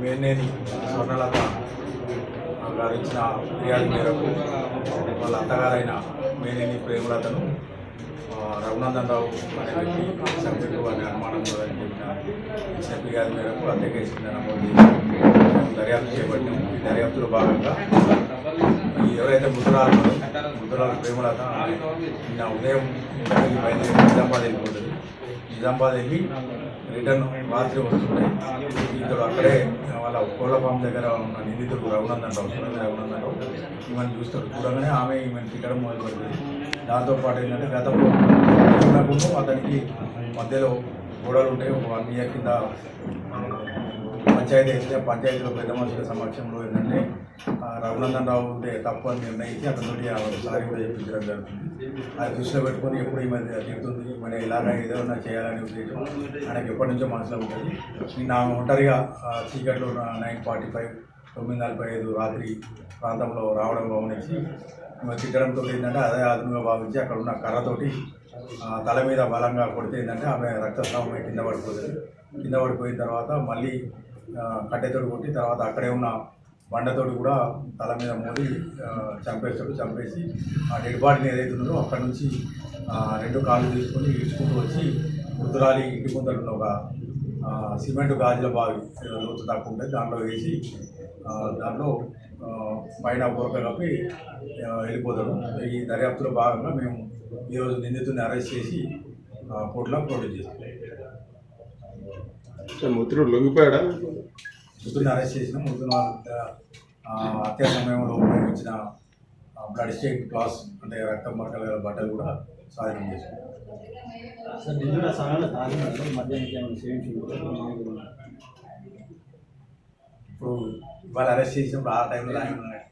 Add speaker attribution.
Speaker 1: మేనేని స్వర్ణలత గారు ఇచ్చిన ఫిర్యాదు మేరకు వాళ్ళ అత్తగారైన మేనేని ప్రేమలతను రఘునందన్ రావు అనే వ్యక్తి సబ్జెక్టు అనే అనుమానం చెప్పిన ఇచ్చిన ఫిర్యాదు మేరకు హత్య కేసు కింద నమోదు దర్యాప్తు చేపట్టాము ఈ దర్యాప్తులో భాగంగా ఎవరైతే ముద్రాలు ఉన్నారో, ముద్రాల ప్రేమలత నిన్న ఉదయం ఇంటికి బయలుదేరి నిజామాబాద్ వెళ్ళిపోతుంది. నిజామాబాద్ వెళ్ళి రిటర్న్ రాత్రి వస్తున్నాయి ఇద్దరు అక్కడే వాళ్ళ కోళ్ళ ఫామ్ దగ్గర ఉన్న నిందితుడు రఘునందన్ రావు సురేంద్ర రఘునందన్ రావు ఈమెను చూస్తారు. చూడగానే ఆమె ఈమెను తిట్టడం మొదలు దాంతోపాటు ఏంటంటే గతంలో అతనికి మధ్యలో గోడలు ఉంటాయి. ఒక వన్ ఇయర్ కింద పంచాయతీ వేస్తే పంచాయతీలో పెద్ద మనుషుల సమక్షంలో ఏంటంటే రఘునందన్ రావు ఉంటే తప్పు అని నిర్ణయించి అతనితోటి ఒకసారి కూడా చెప్పించడం జరుగుతుంది. అది దృష్టిలో పెట్టుకొని ఎప్పుడు ఈ మధ్య తిరుగుతుంది. మరి ఇలాగ ఏదైనా చేయాలని ఉద్దేశం ఆయనకి ఎప్పటి నుంచో మనసులో ఉంటుంది. నిన్న ఆమె ఒంటరిగా చీకట్లో నైన్ ఫార్టీ ఫైవ్ తొమ్మిది నలభై ఐదు రాత్రి ప్రాంతంలో రావడం గమనించి తిట్టడంతో ఏంటంటే అదే ఆధునిక భావించి అక్కడ ఉన్న కర్రతోటి తల మీద బలంగా కొడితే ఏంటంటే ఆమె రక్తస్రావం కింద పడిపోతుంది. కింద పడిపోయిన తర్వాత మళ్ళీ కట్టెతోడు కొట్టి తర్వాత అక్కడే ఉన్న బండతోటి కూడా తల మీద మోది చంపేస్తాడు చంపేసి ఆ డెడ్ బాడీని ఏదైతే ఉందో అక్కడ నుంచి రెండు కాళ్ళు తీసుకొని ఇడ్చుకుంటూ వచ్చి వృద్ధురాలి ఇంటి ముందర ఉన్న ఒక సిమెంట్ గాజుల బావి లోతు తక్కువ ఉంటుంది దాంట్లో వేసి దాంట్లో పైన బురక కప్పి వెళ్ళిపోతాడు. ఈ దర్యాప్తులో భాగంగా మేము ఈరోజు నిందితుడిని అరెస్ట్ చేసి కోర్టులో ప్రొడ్యూస్ చేస్తాం.
Speaker 2: సార్ మిత్రుడు లొంగిపోయాడా?
Speaker 1: మృతుని అరెస్ట్ చేసిన మృతుని హత్య సమయంలో ఉపయోగించిన బ్లడ్ స్టేట్ క్లాస్ అంటే రక్తం మరకల గల బట్టలు కూడా
Speaker 3: ఏమైనా చేయించుకుంటారు
Speaker 1: ఇప్పుడు ఇవాళ అరెస్ట్ చేసినప్పుడు ఆ టైంలో ఆయన ఉన్నాడు.